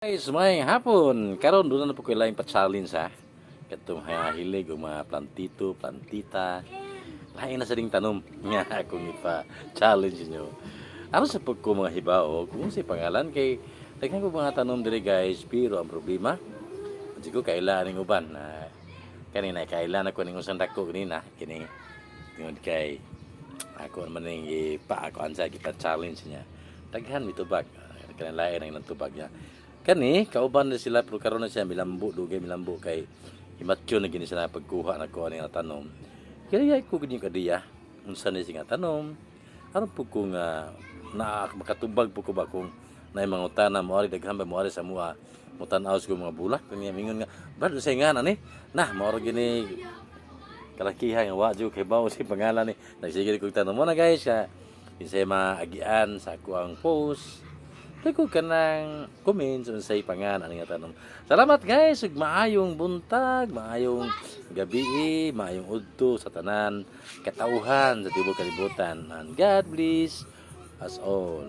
Guys, may hapon. Karon doon na po ko lain pa challenge ha. Katong hilig og mga plantito, plantita. Lain na sa ding tanom nga akong ipa challenge nyo. Ano sa pag ko mga hibao, kung si pangalan kay daghan ko mga tanom dire guys, pero ang problema Di ko kailan ning uban na kanina kailan ako ning usang dako kanina kini tungod kay ako naman ning ipa ako ansa kita challenge niya. Daghan mi tubag. Kanang lain ang tubag niya. Kani kauban na sila pero karon na siya milambo dugay milambo kay imatyo na gini sila pagkuha na ko ani nga tanom. Kaya ko gini kadiya unsa ni singa tanom. Aron po kung uh, na makatubag po ko ba kung na mga utana mo ari daghan ba mo ari sa mua mutan-aw ko mga bulak kanya mingon nga brad usay nga na nah mao gini kalakihan nga wa jud kay bawo si pangalan ni nagsige ko tanong mo na guys ka kinsay maagian sa ako ang post Teko ka ng comments on say pangan ano nga tanong. Salamat guys, ug maayong buntag, maayong gabi, maayong udto sa tanan, katauhan sa tibuok kalibutan. And God bless us all.